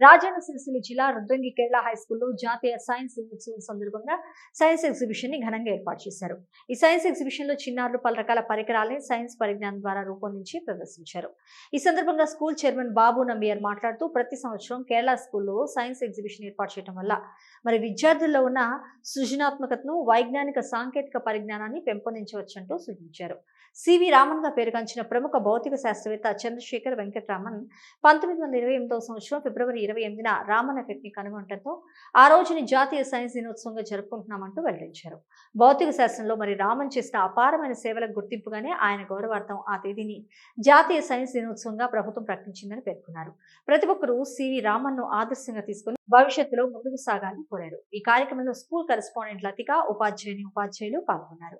రాజన్న సిరిసిల్ల జిల్లా రుద్రంగి కేరళ హై స్కూల్లో జాతీయ సైన్స్ దినోత్సవం సందర్భంగా సైన్స్ ఎగ్జిబిషన్ని ఘనంగా ఏర్పాటు చేశారు. ఈ సైన్స్ ఎగ్జిబిషన్లో చిన్నారులు పలు రకాల పరికరాలని సైన్స్ పరిజ్ఞానం ద్వారా రూపొందించి ప్రదర్శించారు. ఈ సందర్భంగా స్కూల్ చైర్మన్ బాబు నంబియర్ మాట్లాడుతూ ప్రతి సంవత్సరం కేరళ స్కూల్లో సైన్స్ ఎగ్జిబిషన్ ఏర్పాటు చేయడం వల్ల మరి విద్యార్థుల్లో ఉన్న సృజనాత్మకతను వైజ్ఞానిక సాంకేతిక పరిజ్ఞానాన్ని పెంపొందించవచ్చంటూ సూచించారు. సివి రామన్గా పేరుగాంచిన ప్రముఖ భౌతిక శాస్త్రవేత్త చంద్రశేఖర్ వెంకటరామన్ పంతొమ్మిది వందల ఇరవై ఎనిమిదవ సంవత్సరం ఫిబ్రవరి ఇరవై ఎనిమిదిన రామన్ ఎఫెక్ట్ కనుగొనడంతో ఆ రోజుని జాతీయ సైన్స్ దినోత్సవంగా జరుపుకుంటున్నామంటూ వెల్లడించారు. భౌతిక శాస్త్రంలో మరి రామన్ చేసిన అపారమైన సేవలకు గుర్తింపుగానే ఆయన గౌరవార్థం ఆ తేదీని జాతీయ సైన్స్ దినోత్సవంగా ప్రభుత్వం ప్రకటించిందని పేర్కొన్నారు. ప్రతి ఒక్కరూ సివి రామన్ను ఆదర్శంగా తీసుకుని భవిష్యత్తులో ముందుకు సాగాలని కోరారు. ఈ కార్యక్రమంలో స్కూల్ కరెస్పాండెంట్ లతిక ఉపాధ్యాయుని ఉపాధ్యాయులు పాల్గొన్నారు.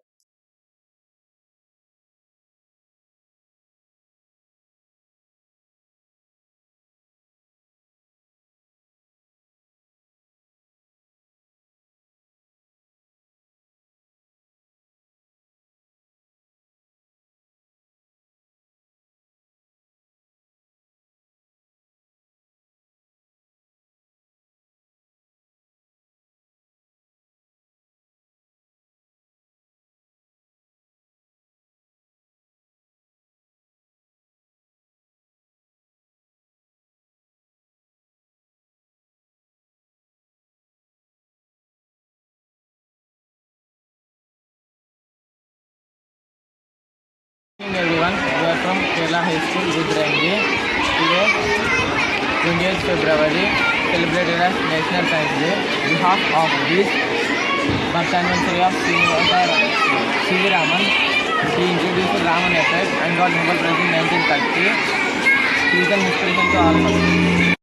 28th February, celebrated as National Science Day. On behalf of this birth anniversary of Srinivasa C.V. Raman, he introduced the Raman effect and got Nobel Prize in 1930. He is an inspiration to all of us.